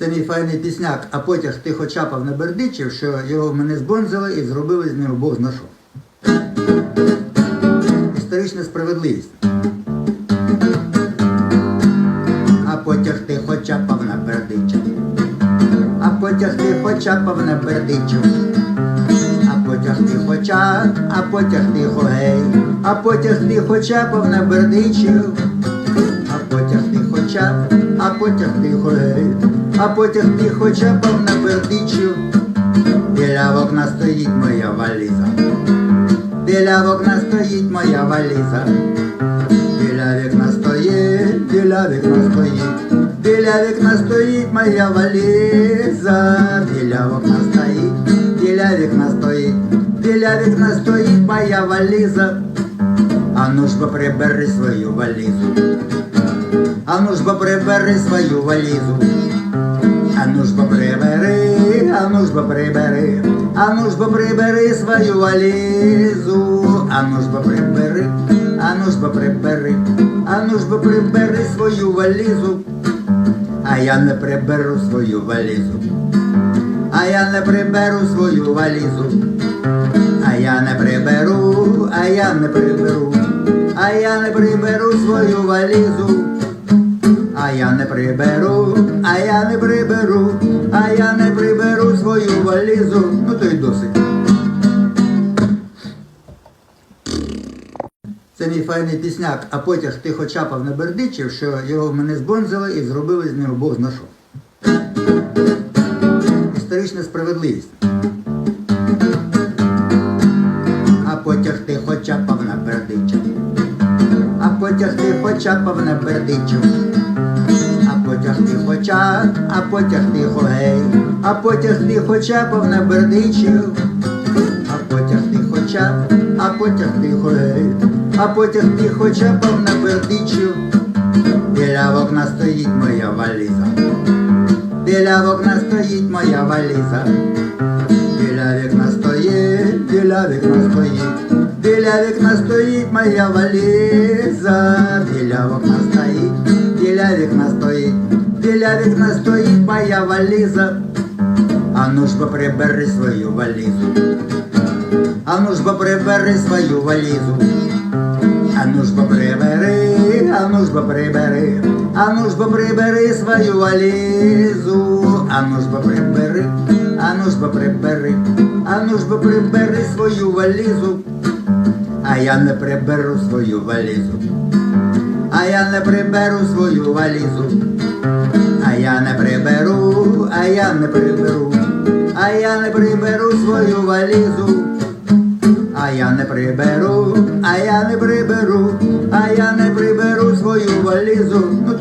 Це мій файний пісняк, а потяг тихо чапав на бердичів, що його мене збонзили і зробили з нього Бог знайшов. Історична справедливість. А потяг тихо чапав на бердичів. А потяг тихо чапав на бердичів. А потяг тихо чап, а потяг тихо гей, а потяг тихо чапав на бердичів. А потяг тихо чап, а потяг тихо гей, а потяг тихо чапав на бердичів. Біля вікна стоїть моя валіза. Біля вікна стоїть моя валіза. Біля вікна стоїть, біля вікна стоїть, біля вікна стоїть моя валіза. Біля вікна стоїть, біля вікна стоїть, біля вікна стоїть моя валіза. А ну ж бо прибери свою валізу. А ну ж бо прибери свою валізу. Бо прибери, а ну ж бо прибери свою валізу, а ну ж бо прибери, а ну ж бо прибери, а ну ж бо прибери свою валізу, а я не приберу свою валізу, а я не приберу свою валізу, а я не приберу, а я не приберу, а я не приберу свою валізу. А я не приберу, а я не приберу, а я не приберу свою валізу. Ну то й досить. Це мій файний пісняк, а потяг тихо чапав на бердичів, що його мене збонзили і зробили з нього Бог знайшов. Історична справедливість. А потяг тихо чапав на бердичів. А потяг тихо чапав на бердичів. Потяг тихо чап, а потяг тихо гей, а потяг тихо чапав на бердичів. А потяг тихо чап, а потяг тихо гей, а потяг тихо чапав на бердичів. Біля вікна стоїть моя валіза. Біля вікна стоїть моя валіза. Біля вікна стоїть, біля вікна стоїть, біля вікна стоїть моя валіза, біля вікна стоїть, біля вікна стоїть, біля вікна стоїть моя валіза. А ну ж бо прибери свою валізу. А ну ж бо прибери свою валізу. А ну ж бо прибери, а ну ж бо прибери, а ну ж бо прибери свою валізу, а ну ж бо прибери, а ну ж бо прибери, а ну ж бо прибери свою валізу, а я не приберу свою валізу, а я не приберу свою валізу, я не приберу, а я не приберу, а я не приберу свою валізу. А я не приберу, а я не приберу, а я не приберу свою валізу. Ну